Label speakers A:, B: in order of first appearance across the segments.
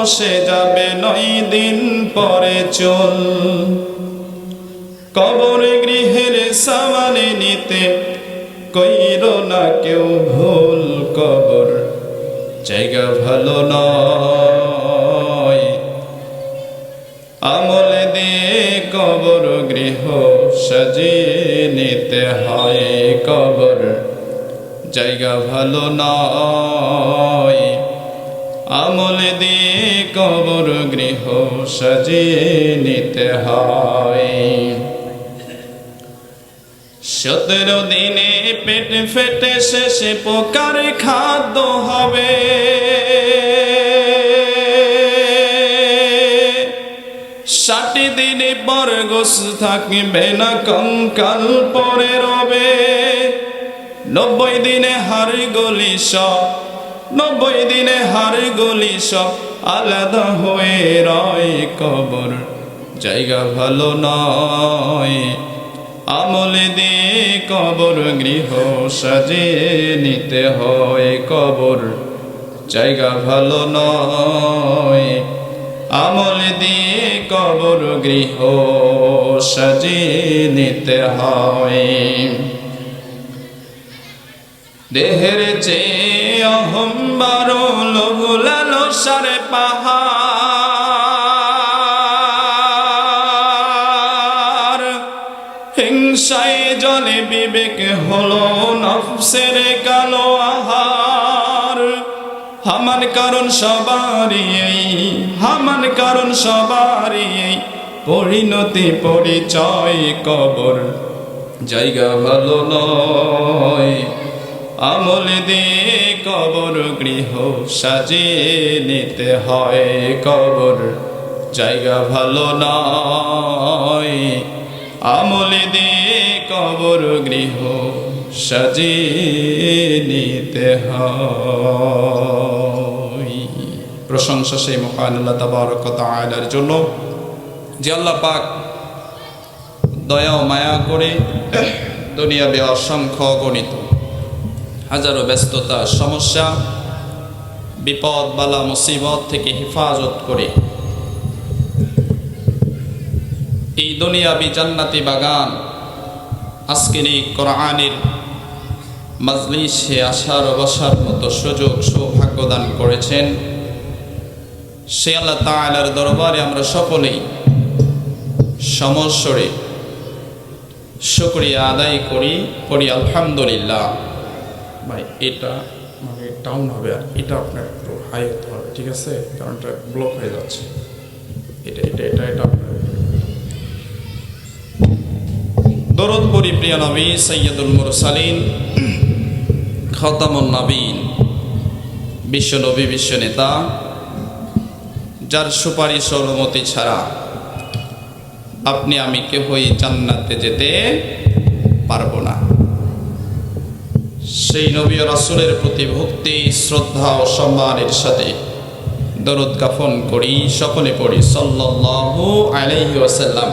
A: খসে যাবে নয় দিন পরে চল। কবর গৃহের সামানে নিতে কইর না কেউ ভুল কবর। জায়গা ভালো নয়। আমল দিয়ে কবর গৃহ সাজিয়ে নিতে হয় কবর। জায়গা ভালো নয়। আমল দিয়ে কবর গৃহ সাজিয়ে নিতে হয়। সতেরো দিনে পেট ফেটে শেষে পোকার খাদ্য হবে। ষাটি দিনে পর গোস থাকবে না কঙ্কাল পরে রবে। নব্বই দিনে হার গলি সব নব্বই দিনে হার গলি সব আলাদা হয়ে রয় কবর। জায়গা ভালো নয়, আমলে দিয়ে কবর গৃহ সাজিয়ে নিতে হয় কবর। জায়গা ভালো নয়, আমল দিয়ে কবর গৃহ সাজিয়ে নিতে হয়। দেহের চেয়ে অহম্বার লঘুলাল সারে পাহাড়। হিংসায় জলে বিবেক হলো নফসের কালো আহার। হামান কারণ সবারই হামান কারণ সবারই পরিণতি পরিচয় কবর, জায়গা ভালো নয়। আমল দিয়ে কবর গৃহ সাজিয়ে নিতে হয়। কবর জায়গা ভালো নয়। আমল দিয়ে কবর গৃহ সাজিয়ে নিতে হয়। প্রশংসা সেই মহান আল্লাহ তাবারক তাআলার জন্য। যে আল্লাহ পাক দয়া ও মায়া করে দুনিয়াবে অসংখ্য গণিত হাজারো ব্যস্ততা, সমস্যা, বিপদ, বালা, মুসিবত থেকে হেফাজত করে। এই দুনিয়াবি জান্নাতি বাগান আজকের এই কোরআনের মাজলিসে আসার ও বসার মতো সুযোগ, সৌভাগ্য দান করেছেন। সে আল্লাহ তাআলার দরবারে আমরা সকলেই সমস্বরে শুক্রিয়া আদায় করি করি আলহামদুলিল্লাহ। ভাই, এটা মানে ডাউন হবে আর এটা আপনার একটু হাই হতে হবে, ঠিক আছে? কারণ এটা ব্লক হয়ে যাচ্ছে। এটা এটা এটা এটা আপনার। দরদ পরি প্রিয় নবী সৈয়দুল মুরসালিন, খতামুন নবীন বিশ্ব নবী, বিশ্ব নেতা, যার সুপারিশ অনুমতি ছাড়া আপনি আমি কেহই জান্নাতে যেতে পারব না। সেই নবী রাসূলের প্রতি ভক্তি, শ্রদ্ধা ও সম্মানের সাথে দরদ কাফন করি, সকলে পড়ি, সাল্লাল্লাহু আলাইহি ওয়াসাল্লাম।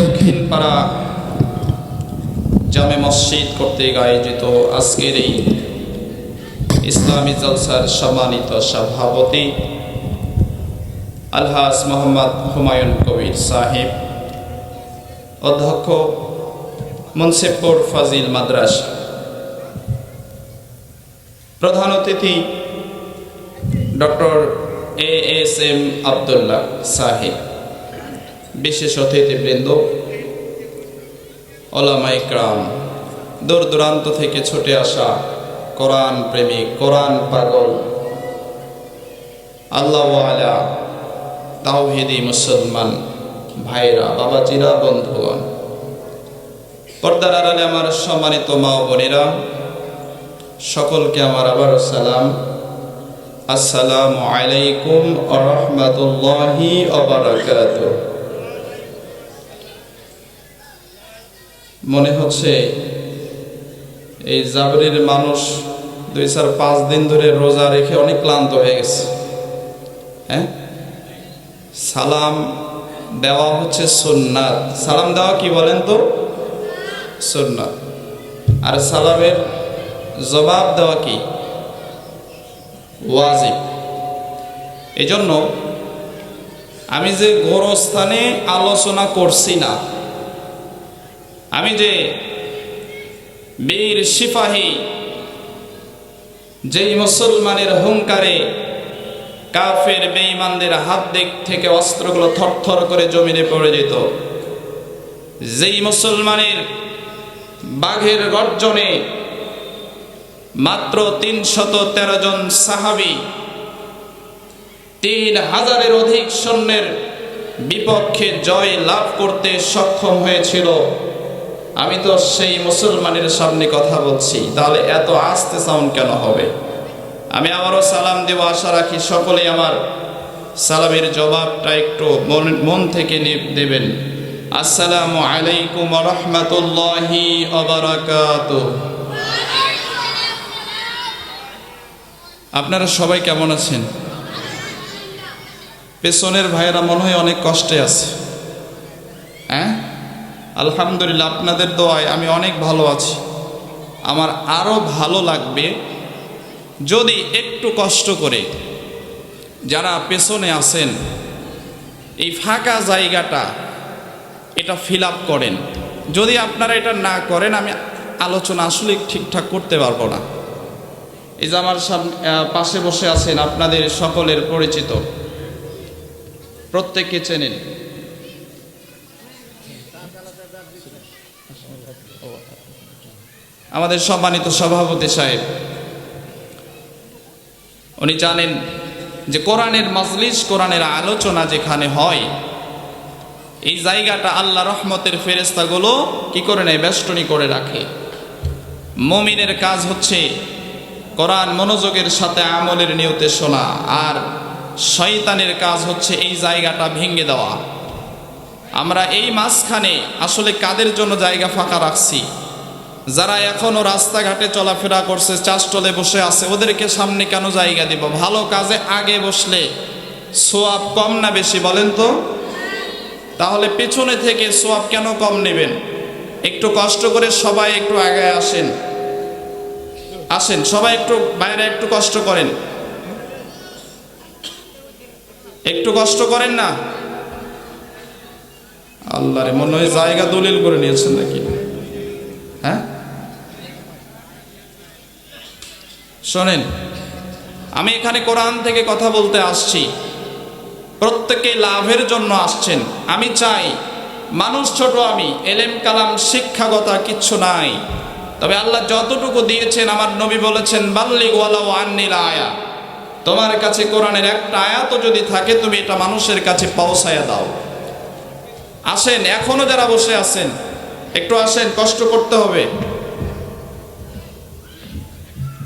A: দক্ষিণ পাড়া জামে মসজিদ কর্তৃক আয়োজিত আজকের এই ইসলামী জলসার সম্মানিত সভাপতি আলহাজ মোহাম্মদ হুমায়ুন কবির সাহেব, অধ্যক্ষ মুন্সিপুর ফাজিল মাদ্রাস। প্রধান অতিথি doctor A S M Abdullah সাহেব, বিশেষ অতিথিবৃন্দ ওলামাই ক্রাম দূর দূরান্ত থেকে ছুটে আসা কোরআন প্রেমিক, কোরআন পাগল, আল্লাহ আলা তাওহিদি মুসলমান ভাইরা, বাবাজিরা, বন্ধুগণ। পর্দার আড়ালে আমার সম্মানিত মা ও বোনেরা, সকলকে আমার আবার সালাম। আসসালামু আলাইকুম আরহামাতুল্লাহি অবরাকাত মনে হচ্ছে এই জাবরির মানুষ দুই চার পাঁচ দিন ধরে রোজা রেখে অনেক ক্লান্ত হয়ে গেছে। হ্যাঁ? সালাম দেওয়া হচ্ছে সুন্নাত। সালাম দেওয়া কি বলেন তো? সুন্নাত। আর সালামের জবাব দেওয়া কি? ওয়াজিব। জন্য আমি যে গোরস্থানে আলোচনা করছি না, আমি যে বীর সিপাহী, যেই মুসলমানের হুঙ্কারে কাফের বেঈমানদের হাত দিক থেকে অস্ত্রগুলো থরথর করে জমিনে পড়ে যেত, যেই মুসলমানের বাঘের গর্জনে মাত্র তিনশত তেরো জন সাহাবি, তিন হাজারের অধিক সৈন্যের বিপক্ষে জয় লাভ করতে সক্ষম হয়েছিল। আমি তো সেই মুসলমানের সামনে কথা বলছি, তাহলে এত আস্তে সাউন্ড কেন হবে? আমি আবারও সালাম দেব, আশা রাখি সকলেই আমার সালামের জবাবটা একটু মন মন থেকে দেবেন আসসালামু আলাইকুম রহমতুল্লাহি আপনারা সবাই কেমন আছেন? পেছনের ভাইয়েরা মনে হয় অনেক কষ্টে আছে। হ্যাঁ? আলহামদুলিল্লাহ, আপনাদের দোয়ায় আমি অনেক ভালো আছি। আমার আরও ভালো লাগবে যদি একটু কষ্ট করে যারা পেছনে আছেন, এই ফাঁকা জায়গাটা এটা ফিল আপ করেন। যদি আপনারা এটা না করেন, আমি আলোচনা আসলে ঠিকঠাক করতে পারব না। এই যে আমার সামনে পাশে বসে আছেন আপনাদের সকলের পরিচিত। প্রত্যেককে চেনেন। আমাদের সম্মানিত সভাপতি সাহেব, উনি জানেন যে কোরআনের মজলিস, কোরআনের আলোচনা যেখানে হয় এই জায়গাটা আল্লাহ রহমতের ফেরেস্তাগুলো কি করে নেয়? বেষ্টনী করে রাখে। মমিনের কাজ হচ্ছে কোরআন মনোযোগের সাথে আমলের নিয়তে শোনা, আর শয়তানের কাজ হচ্ছে এই জায়গাটা ভেঙে দেওয়া। আমরা এই মাঝখানে আসলে কাদের জন্য জায়গা ফাঁকা রাখছি? যারা এখনও রাস্তাঘাটে চলাফেরা করছে চাষটলে বসে আছে, ওদেরকে সামনে কেন জায়গা দিব? ভালো কাজে আগে বসলে সোয়াব কম না বেশি বলেন তো? তাহলে পেছনে থেকে সোয়াব কেন কম নেবেন? একটু কষ্ট করে সবাই একটু আগে আসেন। আসেন, সবাই একটু বাইরে একটু কষ্ট করেন। একটু কষ্ট করেন না? আল্লাহ রে মনে হয় জায়গা দলিল করে নিয়েছেন নাকি? হ্যাঁ? শোনেন, আমি এখানে কোরআন থেকে কথা বলতে আসছি। প্রত্যেকে লাভের জন্য আসছেন। আমি চাই, মানুষ ছোট আমি, এলেম, কালাম, শিক্ষাগত কিচ্ছু নাই। তবে আল্লাহ যতটুকু দিয়েছেন, আমার নবী বলেছেন বাল্লিক ওয়ালাও আন্নিল আয়া। তোমার কাছে কোরআনের একটা আয়াত যদি থাকে, তুমি এটা মানুষের কাছে পৌঁছায়া দাও। আসেন, এখনও যারা বসে আছেন, একটু আসেন, কষ্ট করতে হবে।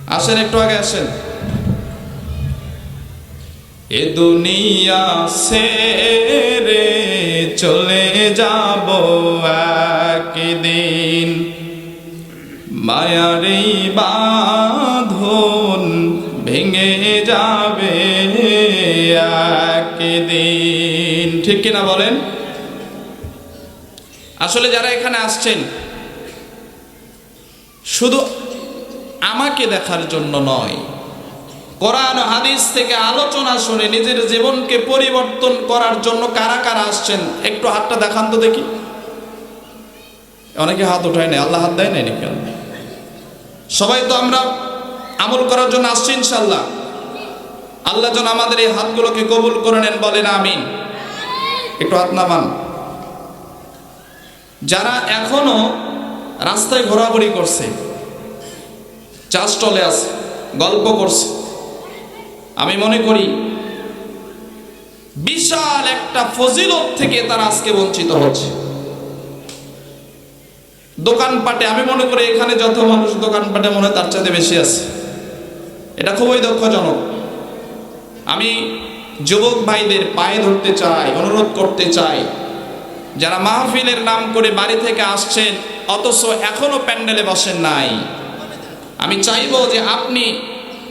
A: আসেন, একটু আগে আসেন। এ দুনিয়া সে রে চলে যাব একদিন। মায়ারি বাঁধন ভেঙে যাবে একদিন। ঠিক কিনা বলেন? আসলে যারা এখানে আসছেন, শুধু আমাকে দেখার জন্য নয় কোরআন, হাদিস থেকে আলোচনা শুনে নিজের জীবনকে পরিবর্তন করার জন্য কারা কারা আসছেন? একটু হাতটা দেখান তো দেখি। অনেকে হাত উঠায় নাই। আল্লাহ হাত দেয় নাই নাকি? সবাই তো আমরা আমল করার জন্য আসছি ইনশাল্লাহ আল্লাহ যেন আমাদের এই হাতগুলোকে কবুল করে নেন, বলেন আমিন। একটু হাত নামান। যারা এখনও রাস্তায় ঘোরাঘুরি করছে চা স্টলে আছে, গল্প করছে আমি মনে করি, বিশাল একটা ফজিলত থেকে তারা আজকে বঞ্চিত হচ্ছে। দোকানপাটে, আমি মনে করি এখানে যত মানুষ দোকানপাটে মনে তার চাইতে বেশি আছে। এটা খুবই দুঃখজনক। আমি যুবক ভাইদের পায়ে ধরতে চাই, অনুরোধ করতে চাই, যারা মাহফিলের নাম করে বাড়ি থেকে আসছেন, অথচ এখনও প্যান্ডেলে বসেন নাই। আমি চাইব যে আপনি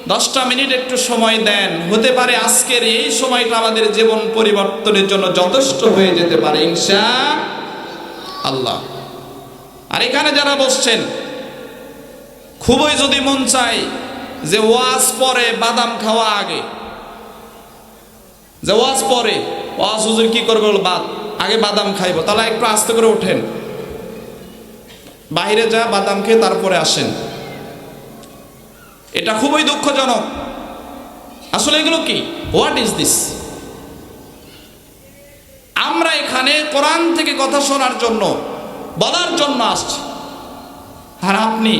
A: দশটা মিনিট একটু সময় দেন। হতে পারে আজকের এই সময়টা আমাদের জীবন পরিবর্তনের জন্য যথেষ্ট হয়ে যেতে পারে, ইনশা আল্লাহ। আর এখানে যারা বসছেন, খুবই যদি মন চাই যে ওয়াজ পরে বাদাম খাওয়া আগে, যে ওয়াজ পরে, ওয়াজ হুজুর কি করবে বাদ, আগে বাদাম খাইবো, তাহলে একটু আস্তে করে ওঠেন। বাইরে যা বাদাম খেয়ে তারপরে আসেন। এটা খুবই দুঃখজনক। আসলে এগুলো কি? হোয়াট ইজ দিস আমরা এখানে কোরআন থেকে কথা শোনার জন্য, বলার জন্য আসছি। আর আপনি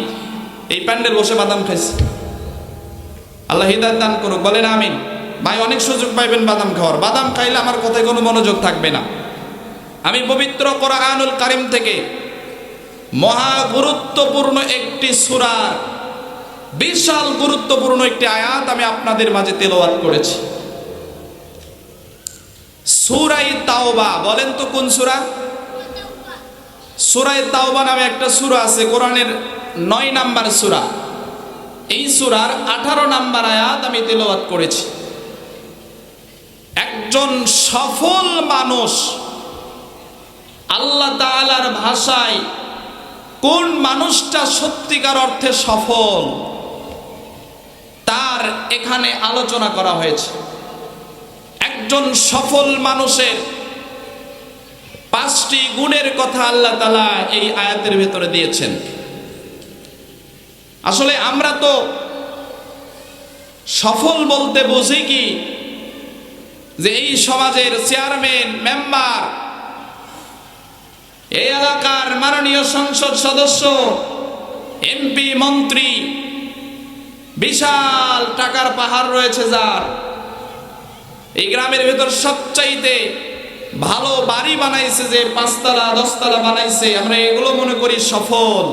A: এই প্যান্ডেল বসে বাদাম খাইছে আল্লাহ হৃদয় দান করুক, বলেন আমিন। ভাই, অনেক সুযোগ পাইবেন বাদাম খাওয়ার। বাদাম খাইলে আমার কথায় কোনো মনোযোগ থাকবে না। আমি পবিত্র কোরআনুল কারিম থেকে মহা গুরুত্বপূর্ণ একটি সুরার বিশাল গুরুত্বপূর্ণ একটি আয়াত আমি আপনাদের মাঝে তেলাওয়াত করেছি। সুরাই তাওবা, বলেন তো কোন সুরা? সুরাই তাওবা নামে একটা সুরা আছে, কোরআনের নয় নাম্বার সুরা। এই সুরার আঠারো নাম্বার আয়াত আমি তেলাওয়াত করেছি। একজন সফল মানুষ আল্লাহ তাআলার ভাষায় কোন মানুষটা সত্যিকার অর্থে সফল? তার এখানে আলোচনা করা হয়েছে। একজন সফল মানুষের পাঁচটি গুণের কথা আল্লাহ তালা এই আয়াতের ভেতরে দিয়েছেন। আসলে আমরা তো সফল বলতে বুঝি কি? যে এই সমাজের চেয়ারম্যান, মেম্বার, এই এলাকার মাননীয় সংসদ সদস্য, এমপি, মন্ত্রী বিশাল টাকার পাহাড় রয়েছে যার। এই গ্রামের ভেতর সবচাইতে ভালো বাড়ি বানাইছে যে পাঁচতলা, দশতলা বানাইছে, আমরা এগুলো মনে করি সফল।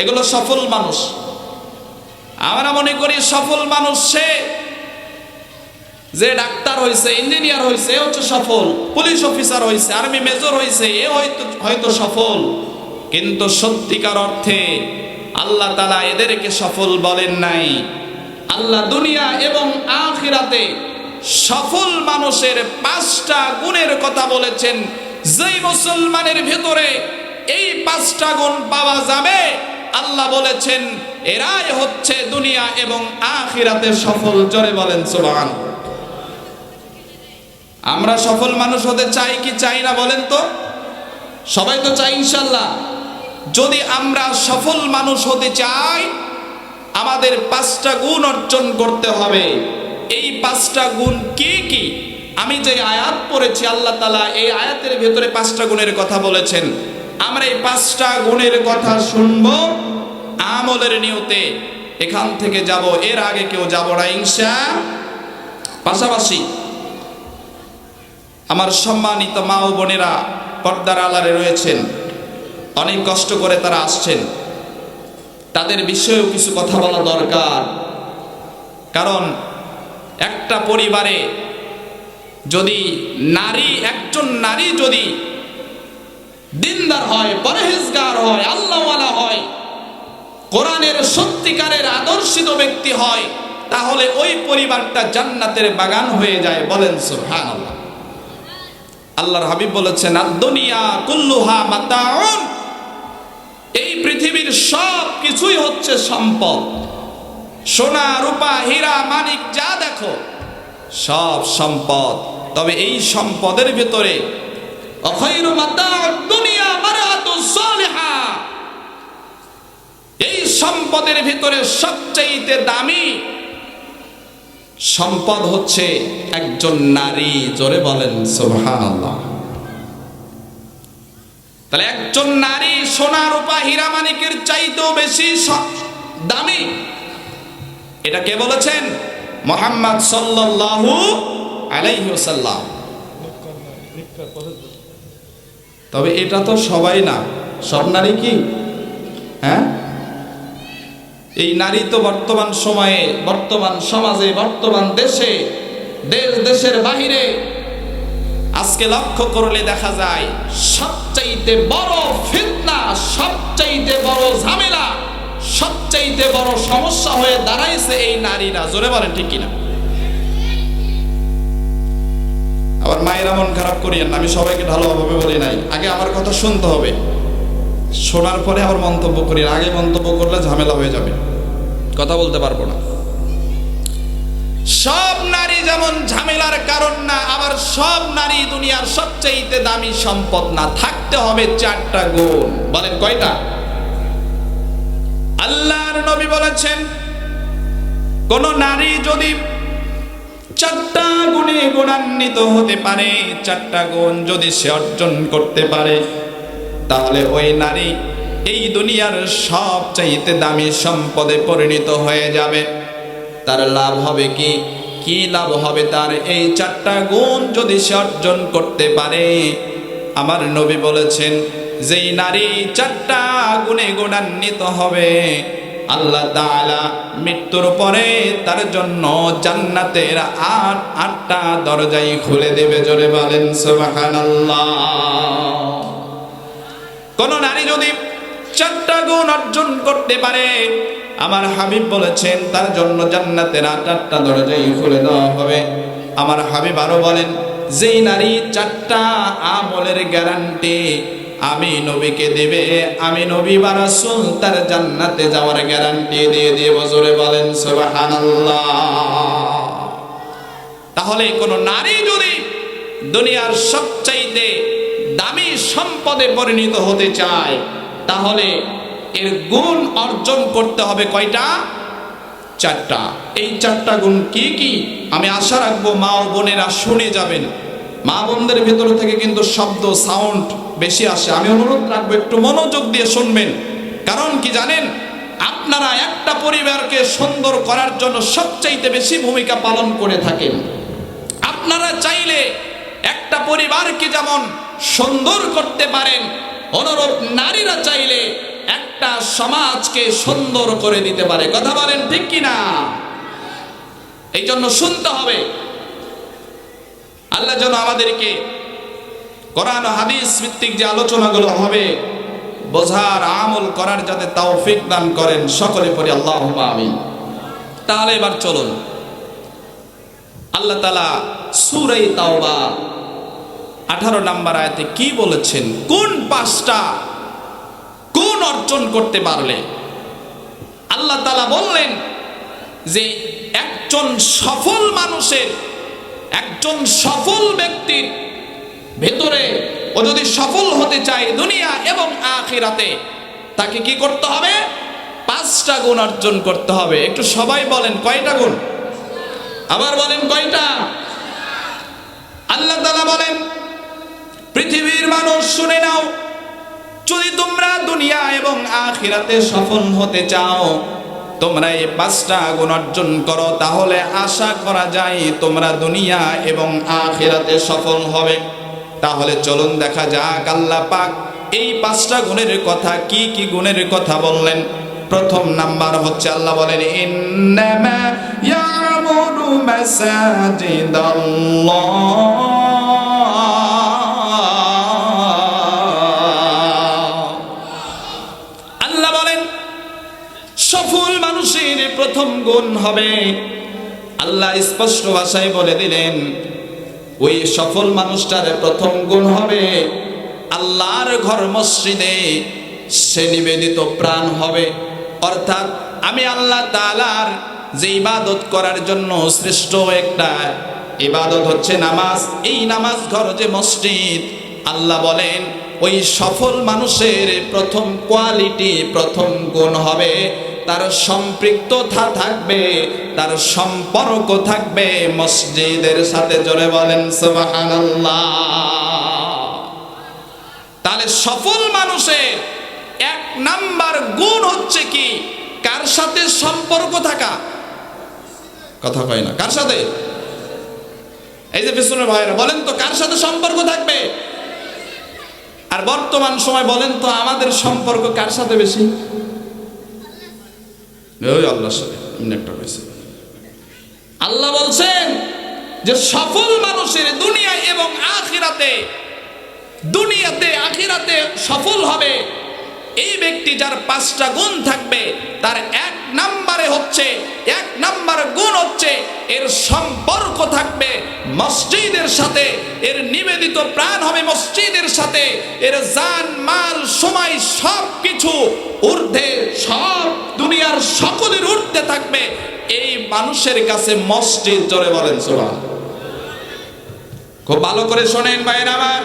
A: এগুলো সফল মানুষ। আমরা মনে করি সফল মানুষ সে যে ডাক্তার হয়েছে ইঞ্জিনিয়ার হয়েছে এ হচ্ছে সফল। পুলিশ অফিসার হয়েছে আর্মি মেজর হয়েছে এ হয়তো হয়তো সফল। কিন্তু সত্যিকার অর্থে আল্লাহ তালা এদেরকে সফল বলেন নাই। আল্লাহ দুনিয়া এবং আখিরাতে সফল মানুষের পাঁচটা গুণের কথা বলেছেন। যেই মুসলমানের ভেতরে এই পাঁচটা গুণ পাওয়া যাবে, আল্লাহ বলেছেন, এরাই হচ্ছে দুনিয়া এবং আখিরাতে সফল। জোরে বলেন সুবহান আমরা সফল মানুষ হতে চাই কি চাই না বলেন তো? সবাই তো চাই ইনশাল্লাহ যদি আমরা সফল মানুষ হতে চাই, আমাদের পাঁচটা গুণ অর্জন করতে হবে। এই পাঁচটা গুণ কি কি? আমি যে আয়াত পড়েছি, আল্লাহ তালা এই আয়াতের ভেতরে পাঁচটা গুণের কথা বলেছেন। আমরা এই পাঁচটা গুণের কথা শুনব আমলের নিয়তে। এখান থেকে যাব, এর আগে কেউ যাব না, ইনশা। পাশাপাশি আমার সম্মানিত মা ও বোনেরা পর্দার আলারে রয়েছেন। অনেক কষ্ট করে তারা আসছেন। তাদের বিষয়েও কিছু কথা বলা দরকার। কারণ একটা পরিবারে যদি নারী, একজন নারী যদি দিনদার হয়, পরহেজগার হয়, আল্লাহওয়ালা হয়, কোরআনের সত্যিকারের আদর্শিত ব্যক্তি হয়, তাহলে ওই পরিবারটা জান্নাতের বাগান হয়ে যায় বলেন সুবহানাল্লাহ। আল্লাহর হাবিব বলেছেন দুনিয়া কুল্লুহা মাতাউন। এই পৃথিবীর সব কিছুই হচ্ছে সম্পদ। সোনা, রূপা, হীরা, মানিক, যা দেখো, সব সম্পদ। তবে এই সম্পদের ভেতরে এই সম্পদের ভিতরে সবচাইতে দামি সম্পদ হচ্ছে একজন নারী, জোরে বলেন, সুবহানাল্লাহ। তাহলে একজন নারী সোনা রূপা হীরা মানিকের চাইতেও বেশি দামি। এটা কে বলেছেন? মোহাম্মদ সাল্লাল্লাহু আলাইহি ওয়াসাল্লাম। তবে এটা তো সবাই না, সব নারী কি? হ্যাঁ? এই নারী তো বর্তমান সময়ে, বর্তমান সমাজে, বর্তমান দেশে, দেশ, দেশের বাহিরে আজকে লক্ষ্য করলে দেখা যায়, সবচাইতে বড় ফিতনা, সবচাইতে বড় ঝামেলা, সবচাইতে বড় সমস্যা হয়ে দাঁড়াইছে এই নারীরা। জোরে বলেন ঠিক কিনা? আবার মায়েরা মন খারাপ করিয়েন আমি সবাইকে ভালোভাবে বলি নাই। আগে আমার কথা শুনতে হবে। শোনার পরে আবার মন্তব্য করি আগে মন্তব্য করলে ঝামেলা হয়ে যাবে। কথা বলতে পারব না। সব নারী যেমন ঝামেলার কারণ না, আবার সব নারী দুনিয়ার সবচেয়ে দামি সম্পদ না। থাকতে হবে চারটা গুণ। বলেন কয়টা? আল্লাহর নবী বলেছেন, কোন নারী যদি চারটা গুণে গুণান্বিত হতে পারে, চারটা গুণ যদি সে অর্জন করতে পারে, তাহলে ওই নারী এই দুনিয়ার সব চাইতে দামি সম্পদে পরিণত হয়ে যাবে। তার লাভ হবে কি? কি লাভ হবে তার? এই চারটা গুণ যদি সে অর্জন করতে পারে, আমার নবী বলেছেন, যেই নারী চারটা গুণে গুণান্বিত হবে, আল্লাহ তাআলা মৃত্যুর পরে তার জন্য জান্নাতের আট আটটা দরজাই খুলে দেবে। জোরে বলেন, সুবহানাল্লাহ। কোন নারী যদি চারটা গুণ অর্জন করতে পারে আমার হাবিব বলেছেন, তার জন্য জান্নাতের আট আটটা দরজাই খুলে দেওয়া হবে। আমার হাবিব আরও বলেন, যেই নারী চারটা আমলের গ্যারান্টি আমি নবীকে দেবে, আমি নবী বা রাসূল তার জান্নাতে যাওয়ার গ্যারান্টি দিয়ে দিয়ে বজরে বলেন, সুবহানাল্লাহ। তাহলে কোন নারী যদি দুনিয়ার সবচাইতে দামি সম্পদে পরিণত হতে চায়, তাহলে এর গুণ অর্জন করতে হবে কয়টা? চারটা। এই চারটা গুণ কি কি? আমি আশা রাখব মা ও বোনেরা শুনে যাবেন। মা বোনদের ভেতর থেকে কিন্তু শব্দ সাউন্ড বেশি আসে। আমি অনুরোধ রাখব, একটু মনোযোগ দিয়ে শুনবেন। কারণ কি জানেন? আপনারা একটা পরিবারকে সুন্দর করার জন্য সবচাইতে বেশি ভূমিকা পালন করে থাকেন। আপনারা চাইলে একটা পরিবারকে যেমন সুন্দর করতে পারেন অনুরূপ নারীরা চাইলে একটা সমাজকে সুন্দর করে দিতে পারে। কথা বলেন ঠিক কি না এই জন্য শুনতে হবে। আল্লাহ যেন আমাদেরকে কোরআন হাদিস ভিত্তিক যে আলোচনাগুলো হবে, বোঝার, আমল করার যাতে তৌফিক দান করেন সকলে পরে আল্লাহ আমিন। তাহলে এবার চলুন। আল্লাহ তালা সুরাই তাওবা আঠারো নাম্বার আয়াতে কি বলেছেন? কোন পাঁচটা কোন অর্জন করতে পারলে। আল্লাহ তালা বললেন যে, একজন সফল মানুষের, একজন সফল ব্যক্তির ভেতরে ও যদি সফল হতে চায় দুনিয়া এবং আখিরাতে, তাকে কি করতে হবে? পাঁচটা গুণ অর্জন করতে হবে। একটু সবাই বলেন, কয়টা গুণ? আবার বলেন, কয়টা? আল্লাহ তালা বলেন, পৃথিবীর মানুষ শুনে নাও যদি তোমরা দুনিয়া এবং আখিরাতে সফল হতে চাও, তোমরা এই পাঁচটা গুণ অর্জন করো, তাহলে আশা করা যায় তোমরা দুনিয়া এবং আখিরাতে সফল হবে। তাহলে চলুন দেখা যাক আল্লাহ পাক এই পাঁচটা গুণের কথা কি কি গুণের কথা বললেন। প্রথম নাম্বার হচ্ছে আল্লাহ বলেন, ইন্নামা ইয়ামুরু মাসাজিদাল্লাহ। গুণ হবে। আল্লাহ স্পষ্ট ভাষায় বলে দিলেন, ওই সফল মানুষটার প্রথম গুণ হবে আল্লাহর ঘর মসজিদে সে নিবেদিত প্রাণ হবে। অর্থাৎ আমি আল্লাহ তালার যে ইবাদত করার জন্য শ্রেষ্ঠ একটা ইবাদত হচ্ছে নামাজ। এই নামাজ ঘর যে মসজিদ, আল্লাহ বলেন, ওই সফল মানুষের প্রথম কোয়ালিটি প্রথম গুণ হবে তার সম্পৃক্ততা থাকবে, তার সম্পর্ক থাকবে। মসজিদের সাথে জোরে বলেন তাহলে সফল মানুষের এক নাম্বার গুণ হচ্ছে কি? কার সাথে সম্পর্ক থাকা? কথা কয় না, কার সাথে? এই যে পিছনের ভাইরা বলেন তো, কার সাথে সম্পর্ক থাকবে? আর বর্তমান সময় বলেন তো, আমাদের সম্পর্ক কার সাথে বেশি? ওই আল্লাহর সাথে, এমনি একটা হয়েছে।
B: আল্লাহ বলছেন যে সফল মানুষের দুনিয়া এবং আখিরাতে, দুনিয়াতে, আখিরাতে সফল হবে।
A: এই ব্যক্তি যার পাঁচটা গুণ থাকবে, তার এক নাম্বারে হচ্ছে, এক নাম্বার গুণ হচ্ছে, এর সম্পর্ক থাকবে মসজিদের সাথে, এর নিবেদিত প্রাণ হবে মসজিদের সাথে, এর জান, মাল, সময় সব কিছু ঊর্ধ্বে, সব দুনিয়ার সকলের ঊর্ধ্বে থাকবে। এই মানুষের কাছে মসজিদ জোরে বলেন, সুবহান। খুব ভালো করে শোনেন ভাইয়ের আমার।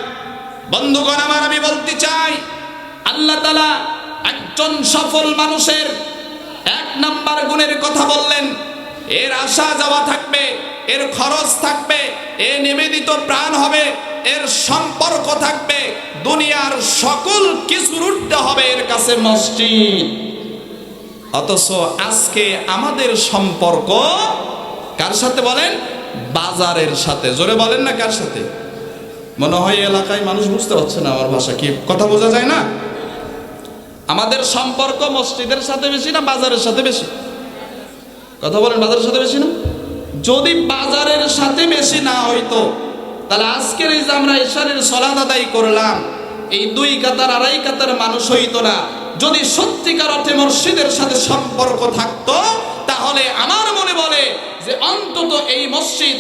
A: বন্ধুগণ আমার, আমি বলতে চাই
B: আল্লাহ তালা একজন সফল মানুষের এক নাম্বার গুণের কথা বললেন।
A: এর আসা যাওয়া থাকবে, এর খরচ থাকবে, এ নিবেদিত প্রাণ হবে, এর সম্পর্ক থাকবে, দুনিয়ার সকল কিছুর উঠতে হবে এর কাছে মসজিদ। অথচ আজকে আমাদের সম্পর্ক কার সাথে বলেন? বাজারের সাথে। জোরে বলেন না কার সাথে? মনে হয় এলাকায় মানুষ বুঝতে পারছে না আমার ভাষা কি। কথা বোঝা যায় না? আমাদের সম্পর্ক মসজিদের সাথে বেশি না বাজারের সাথে বেশি? কথা বলেন, বাজারের সাথে বেশি না? যদি বাজারের সাথে বেশি না হইতো, তাহলে আজকের এই যে আমরা ঈশ্বরের সলাদ আদায় করলাম, এই দুই কাতার, আড়াই কাতার মানুষ হইতো না। যদি সত্যিকার অর্থে মসজিদের সাথে সম্পর্ক থাকতো, তাহলে আমার মনে বলে যে অন্তত এই মসজিদ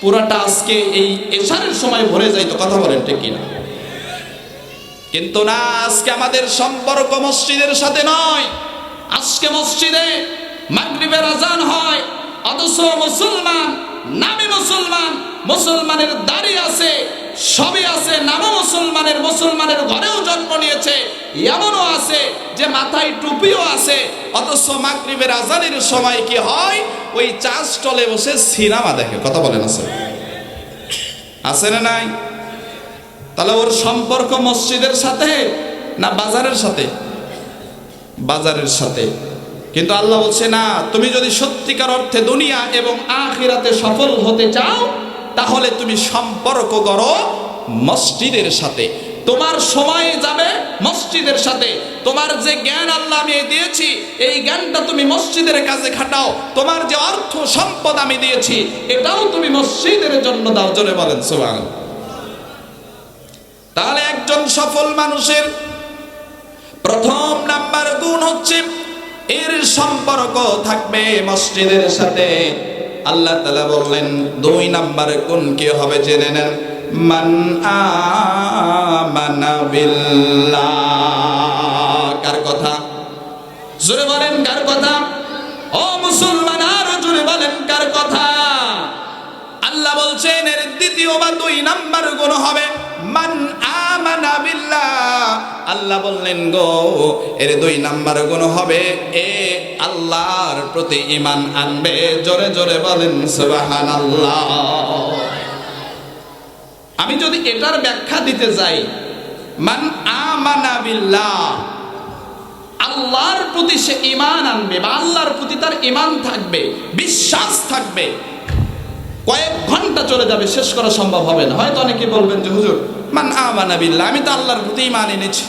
A: পুরাটা আজকে এই এশারের সময় ভরে যাইতো। কথা বলেন ঠিক কিনা? কিন্তু না, আজকে আমাদের সম্পর্ক মসজিদের সাথে নয়। আজকে মসজিদে মাগরিবের আজান হয়, অথচ মুসলমান, নামে মুসলমান, মুসলমানের দাড়ি আছে সবই আছে, নামও মুসলমানের মুসলমানের ঘরেও জন্ম নিয়েছে, এমনও আছে যে মাথায় টুপিও আছে, অথচ মাগরিবের আজানের সময় কি হয়? ওই চা স্টলে বসে সিনেমা দেখে, কথা বলেন আছে? আছে না নাই? তাহলে ওর সম্পর্ক মসজিদের সাথে না বাজারের সাথে? বাজারের সাথে। কিন্তু আল্লাহ বলছে, না, তুমি যদি সত্যিকার অর্থে দুনিয়া এবং আখিরাতে সফল হতে চাও, তাহলে তুমি সম্পর্ক করো মসজিদের সাথে। তোমার সময় যাবে মসজিদের সাথে। তোমার যে জ্ঞান আল্লাহ আমি দিয়েছি, এই জ্ঞানটা তুমি মসজিদের কাজে খাটাও। তোমার যে অর্থ সম্পদ আমি দিয়েছি, এটাও তুমি মসজিদের জন্য দাও। জোরে বলেন সোবাং তাহলে একজন সফল মানুষের প্রথম নাম্বার গুণ হচ্ছে এর সম্পর্ক থাকবে মসজিদের সাথে। আল্লাহ তালা বললেন, দুই নাম্বার গুণ কি হবে জেনে নেন। মান কার কথা? জোরে বলেন, কার কথা? ও মুসলমান, আর জোরে বলেন, কার কথা? আল্লাহ বলছেন, এর দ্বিতীয় বা দুই নাম্বার গুণ হবে মান আমানা বিল্লাহ। আল্লাহ বললেন, গো, এর দুই নাম্বার গুণ হবে এ, আল্লাহর প্রতি ঈমান আনবে। জোরে জোরে বলেন, সুবহানাল্লাহ। আমি যদি এটার ব্যাখ্যা দিতে যাই, মান আমানা বিল্লাহ আল্লাহর প্রতি সে ইমান আনবে বা আল্লাহর প্রতি তার ইমান থাকবে, বিশ্বাস থাকবে। কয়েক ঘণ্টা চলে যাবে, শেষ করা সম্ভব হবে না। হয়তো অনেকে বলবেন যে, হুজুর, মান আমানা বিল্লাহ, আমি তো আল্লাহর প্রতি ইমান এনেছি।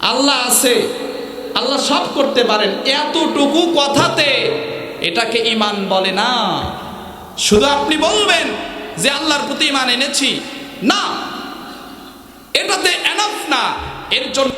A: আল্লাহ আছে, আল্লাহ সব করতে পারেন। এতটুকু কথাতে এটাকে ইমান বলে না। শুধু আপনি বলবেন যে, আল্লাহর প্রতি ইমান এনেছি। না, এটাতে এনাফ না। এর জন্য